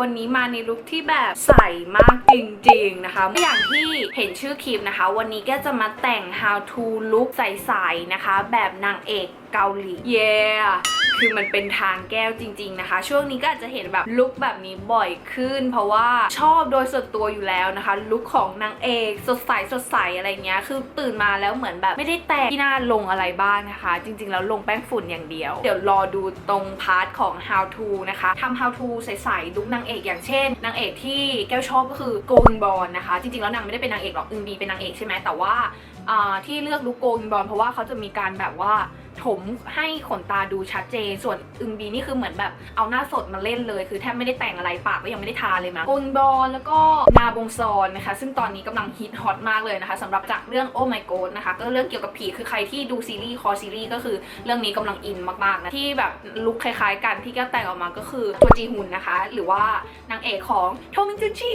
วันนี้มาในลุคที่แบบใสมากจริงๆนะคะ อย่างที่เห็นชื่อคลิปนะคะ วันนี้ก็จะมาแต่ง how to look ใสๆนะคะ แบบนางเอกเกาหลีเย้ คือมันเป็นทางแก้วจริง ๆนะคะ ช่วงนี้ก็อาจจะเห็นแบบลุคแบบนี้บ่อยขึ้น เพราะว่าชอบโดยส่วนตัวอยู่แล้วนะคะลุคของนางเอกสดใสสดใสอะไรเงี้ยคือตื่นมาแล้วเหมือนแบบไม่ได้แต่งที่หน้าลงอะไรบ้างนะคะ จริง ๆ แล้วลงแป้งฝุ่นอย่างเดียว เดี๋ยวรอดูตรงพาร์ทของ how to นะคะทำ how to ใสๆลุคนางเอกอย่างเช่นนางเอกที่แก้วชอบก็คือโกลบอลนะคะ จริงๆแล้วนางไม่ได้เป็นนางเอกหรอกอึงดีเป็นนางเอกใช่ไหมแต่ว่าอ่าที่เลือกลุคโกลบอลเพราะว่าเขาจะมีการแบบว่า ถมให้ขนตาดูชัดเจน ส่วนอึงบีนี่คือเหมือนแบบเอาหน้าสดมาเล่นเลย คือแทบไม่ได้แต่งอะไรปากก็ยังไม่ได้ทาเลยมั้งโกลบอลแล้วก็นาบงซอนนะคะซึ่งตอนนี้กำลังฮิตฮอตมากเลยนะคะสำหรับจากเรื่องโอ้ my god นะคะก็เรื่องเกี่ยวกับผีคือใครที่ดูซีรีส์คอซีรีส์ก็คือเรื่องนี้กำลังอินมากๆนะที่แบบลุคคล้ายๆ กันที่แก้วแต่งออกมาก็คือตัวจีฮุนนะคะ หรือว่านางเอกของโทมิงจุนชี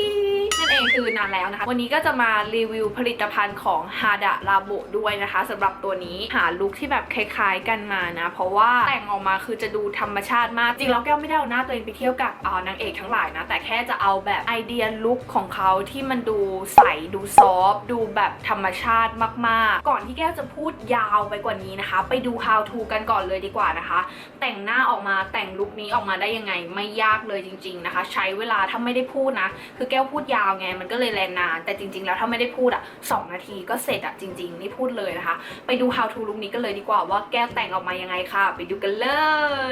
นั่นเอง คือนานแล้วนะคะ วันนี้ก็จะมารีวิวผลิตภัณฑ์ของฮาดะลาโบด้วยนะคะสำหรับตัวนี้หาลุคที่แบบคล้ายๆกันมานะ เพราะว่าแต่งออกมาคือจะดูธรรมชาติมาก จริงแล้วแก้วไม่ได้เอาหน้าตัวเองไปเที่ยวกับเอ่อนางเอกทั้งหลายนะ แต่แค่จะเอาแบบไอเดียลุคของเขาที่มันดูใสดูซอฟดูแบบธรรมชาติมากๆ ก่อนที่แก้วจะพูดยาวไปกว่านี้นะคะ ไปดู how to กันก่อนเลยดีกว่านะคะ แต่งหน้าออกมาแต่งลุคนี้ออกมาได้ยังไงไม่ยากเลยจริง ๆนะคะ ใช้เวลาถ้าไม่ได้พูดนะ คือแก้วพูดยาวไงมันก็เลยแลนนาน แต่จริง ๆ แล้วถ้าไม่ได้พูดอะ2นาทีก็เสร็จอะจริง ๆ นี่พูดเลยนะคะ ไปดู how to ลุคนี้กันเลยดีกว่าว่าแก้วแต่งออกมายังไงค่ะ ไปดูกันเล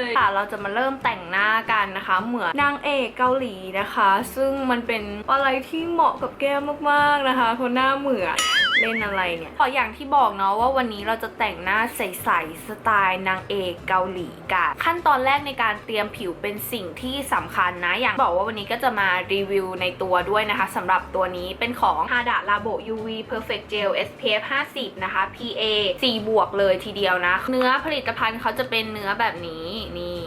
ยค่ะเราจะมาเริ่มแต่งหน้ากันนะคะ เหมือนนางเอกเกาหลีนะคะ ซึ่งมันเป็นอะไรที่เหมาะกับแก้วมากๆนะคะเพราะหน้าเหมือน เล่นอะไรเนี่ยพออย่างที่บอกเนาะว่าวันนี้เราจะแต่งหน้าใสๆสไตล์นางเอกเกาหลีกันขั้นตอนแรกในการเตรียมผิวเป็นสิ่งที่สำคัญนะ อย่างบอกว่าวันนี้ก็จะมารีวิวในตัวด้วยนะคะสำหรับตัวนี้เป็นของ Hada Labo UV Perfect Gel SPF 50 นะคะ PA 4 บวกเลยทีเดียวนะ เนื้อผลิตภัณฑ์เขาจะเป็นเนื้อแบบนี้นี่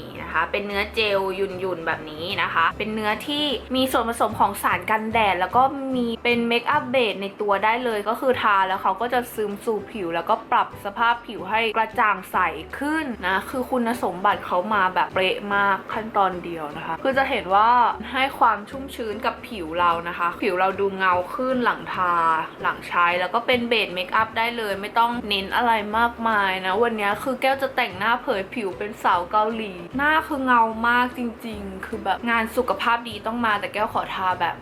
เป็นเนื้อเจลยุนยุนๆแบบนี้นะคะ เป็นเนื้อที่มีส่วนผสมของสารกันแดด แล้วก็มีเป็นเมคอัพเบสในตัวได้เลยก็คือทาแล้วเขาก็จะซึมสู่ผิว แล้วก็ปรับสภาพผิวให้กระจ่างใสขึ้นนะ คือคุณสมบัติเขามาแบบเป๊ะมากขั้นตอนเดียวนะคะ คือจะเห็นว่าให้ความชุ่มชื้นกับผิวเรานะคะ ผิวเราดูเงาขึ้นหลังทาหลังใช้แล้วก็เป็นเบสเมคอัพได้เลย ไม่ต้องเน้นอะไรมากมายนะ วันนี้คือแก้วจะแต่งหน้าเผยผิวเป็นสาวเกาหลี หน้าคือเงามากจริง ๆ คือแบบงานสุขภาพดีต้องมาแต่แก้วขอทาแบบ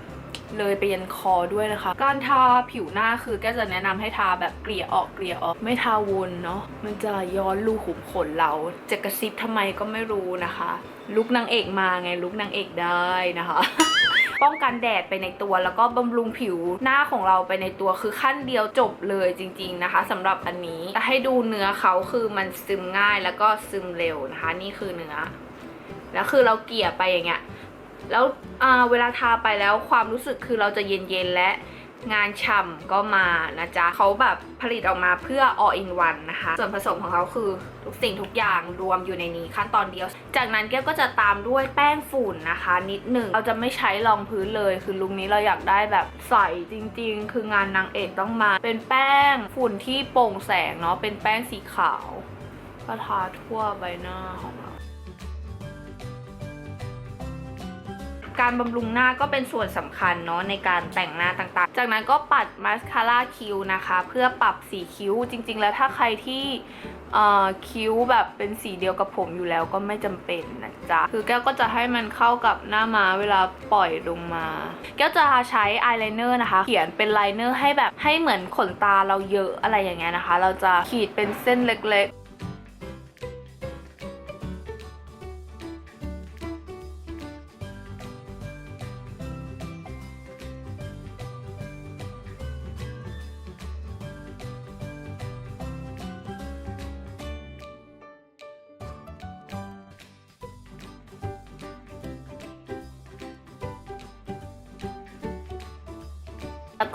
เลยไปยันคอด้วยนะคะ การทาผิวหน้าคือแกจะแนะนำให้ทาแบบเกลี่ยออกเกลี่ยออกไม่ทาวนเนาะมันจะย้อนรูขุมขนเรา จะกระซิบทำไมก็ไม่รู้นะคะ ลุกนางเอกมาไงลุกนางเอกได้นะคะ ป้องกันแดดไปในตัวแล้วก็บำรุงผิวหน้าของเราไปในตัวคือขั้นเดียวจบเลยจริง ๆนะคะสำหรับอันนี้จะให้ดูเนื้อเขาคือมันซึมง่ายแล้วก็ซึมเร็วนะคะ นี่คือเนื้อ แล้วคือเราเกลี่ยไปอย่างเงี้ยแล้วเวลาทาไปแล้วความรู้สึกคือเราจะเย็นๆและงานฉ่ำก็มานะจ๊ะเขาแบบผลิตออกมาเพื่อ all in one นะคะ ส่วนผสมของเขาคือทุกสิ่งทุกอย่างรวมอยู่ในนี้ขั้นตอนเดียว จากนั้นแก้วก็จะตามด้วยแป้งฝุ่นนะคะ นิดหนึ่งเราจะไม่ใช้รองพื้นเลย คือลุคนี้เราอยากได้แบบใสจริง ๆ คืองานนางเอกต้องมา เป็นแป้งฝุ่นที่โปร่งแสงเนาะเป็นแป้งสีขาวก็ทาทั่วใบหน้าของ การบำรุงหน้าก็เป็นส่วนสำคัญเนาะในการแต่งหน้าต่างๆ จากนั้นก็ปัดมาสคาร่าคิ้วนะคะ เพื่อปรับสีคิ้วจริง ๆ แล้วถ้าใครที่อ่อคิ้วแบบเป็นสีเดียวกับผมอยู่แล้วก็ไม่จำเป็นนะจ๊ะ คือแก้วก็จะให้มันเข้ากับหน้ามาเวลาปล่อยลงมา แก้วจะใช้อายไลเนอร์นะคะ เขียนเป็นไลเนอร์ให้แบบให้เหมือนขนตาเราเยอะอะไรอย่างเงี้ยนะคะ เราจะขีดเป็นเส้นเล็กๆ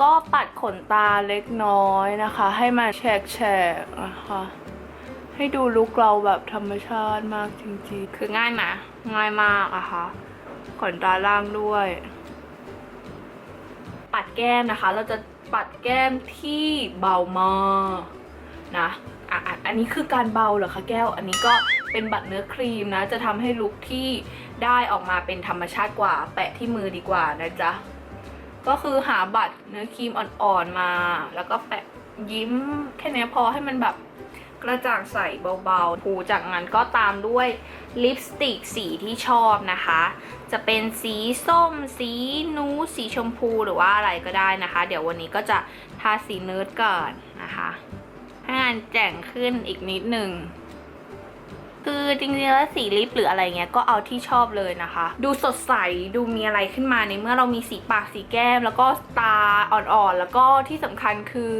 ก็ปัดขนตาเล็กน้อยนะคะ ให้มันแฉกแฉกนะคะ ให้ดูลุกเราแบบธรรมชาติมากจริงๆ คือง่ายไหมง่ายมากอะคะขนตาล่างด้วย ปัดแก้มนะคะ เราจะปัดแก้มที่เบามากนะอะอะอันนี้คือการเบาเหรอคะแก้ว อันนี้ก็เป็นบัตรเนื้อครีมนะ จะทำให้ลุคที่ได้ออกมาเป็นธรรมชาติกว่า แปะที่มือดีกว่านะจ๊ะ ก็คือหาบัตรเนื้อครีมอ่อนๆมา แล้วก็แปะยิ้มแค่นี้พอให้มันแบบกระจ่างใสเบาๆผูจากนั้นก็ตามด้วยลิปสติกสีที่ชอบนะคะ จะเป็นสีส้ม สีนูดสีชมพูหรือว่าอะไรก็ได้นะคะ เดี๋ยววันนี้ก็จะทาสีเนิร์ดก่อนนะคะ ให้งานแจ่งขึ้นอีกนิดหนึ่ง คือจริงๆแล้วสีลิปหรืออะไรเงี้ยก็เอาที่ชอบเลยนะคะ ดูสดใสดูมีอะไรขึ้นมาในเมื่อเรามีสีปากสีแก้ม แล้วก็ตาอ่อนๆ แล้วก็ที่สำคัญคือ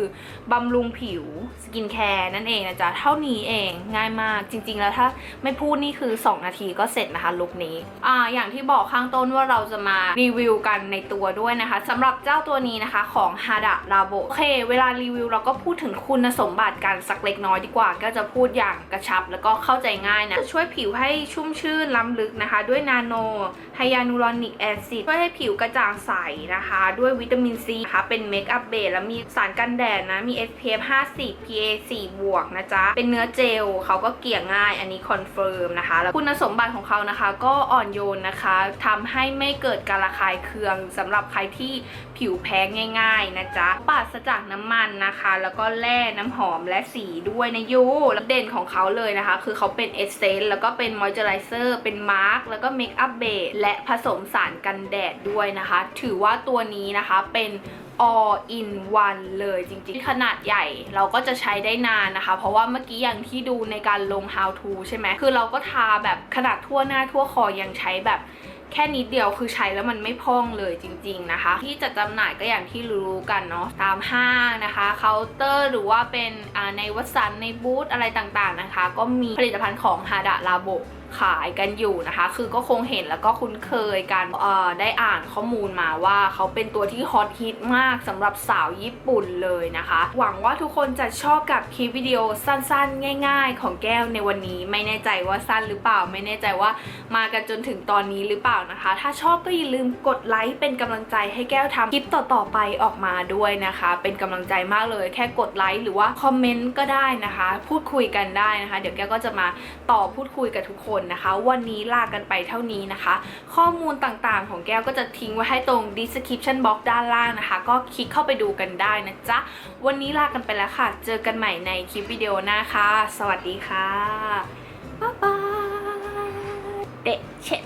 บำรุงผิวสกินแคร์นั่นเองนะจ๊ะ เท่านี้เองง่ายมากจริงๆแล้วถ้าไม่พูดนี่คือ 2 นาทีก็เสร็จนะคะลุคนี้อ่าอย่างที่บอกข้างต้นว่าเราจะมารีวิวกันในตัวด้วยนะคะสำหรับเจ้าตัวนี้นะคะของ Hada Labo โอเค เวลารีวิวเราก็พูดถึงคุณสมบัติกันสักเล็กน้อยดีกว่า ก็จะพูดอย่างกระชับแล้วก็เข้าใจง่ายนะจะช่วยผิวให้ชุ่มชื่นล้ำลึกนะคะ ด้วยนาโนไฮยานูรอนิกแอซิดช่วยให้ผิวกระจ่างใสนะคะ ด้วยวิตามินซีนะคะเป็นเมคอัพเบสแล้วมีสารกันแดดนะ มี SPF 50 PA 4บวกนะจ๊ะ เป็นเนื้อเจลเขาก็เกี่ยง่าย อันนี้คอนเฟิร์มนะคะ แล้วคุณสมบัติของเขานะคะ ก็อ่อนโยนนะคะทำให้ไม่เกิดการระคายเคืองสำหรับใครที่ผิวแพ้ง่าย ๆนะจ๊ะปราศจากน้ำมันนะคะ แล้วก็แร่น้ำหอมและสีด้วยนะยูแล้วเด่นของเขาเลยนะคะ คือเขาเป็นเอเซนต์แล้วก็เป็นมอยเจอไรเซอร์เป็นมาร์กแล้วก็เมคอัพเบสและผสมสารกันแดดด้วยนะคะ ถือว่าตัวนี้นะคะเป็น all in one เลยจริงๆ ขนาดใหญ่เราก็จะใช้ได้นานนะคะ เพราะว่าเมื่อกี้อย่างที่ดูในการลง how to ใช่ไหมคือเราก็ทาแบบขนาดทั่วหน้าทั่วคอยังใช้แบบ แค่นิดเดียวคือใช้แล้วมันไม่พองเลยจริง ๆนะคะ ที่จะจำหน่ายก็อย่างที่รู้กันเนาะตามห้างนะคะเคาน์เตอร์หรือว่าเป็นในวัสันในบูธอะไรต่างๆนะคะ ก็มีผลิตภัณฑ์ของฮาดะลาโบ ขายกันอยู่นะคะ คือก็คงเห็นแล้วก็คุ้นเคยกันได้อ่านข้อมูลมาว่าเขาเป็นตัวที่ฮอตฮิตมากสำหรับสาวญี่ปุ่นเลยนะคะ หวังว่าทุกคนจะชอบกับคลิปวิดีโอสั้นๆ ง่าย ๆ ของแก้วในวันนี้ ไม่แน่ใจว่าสั้นหรือเปล่า ไม่แน่ใจว่ามากันจนถึงตอนนี้หรือเปล่านะคะ ถ้าชอบก็อย่าลืมกดไลค์เป็นกำลังใจให้แก้วทำคลิปต่อๆไปออกมาด้วยนะคะ เป็นกำลังใจมากเลย แค่กดไลค์หรือว่าคอมเมนต์ก็ได้นะคะ พูดคุยกันได้นะคะ เดี๋ยวแก้วก็จะมาต่อพูดคุยกับทุกคนนะคะ วันนี้ลากันไปเท่านี้นะคะ ข้อมูลต่างๆ ของแก้วก็จะทิ้งไว้ให้ตรง description box ด้านล่างนะคะ ก็คลิกเข้าไปดูกันได้นะจ๊ะ วันนี้ลากันไปแล้วค่ะ เจอกันใหม่ในคลิปวิดีโอหน้าค่ะ สวัสดีค่ะบ๊ายบายเดะเช็ด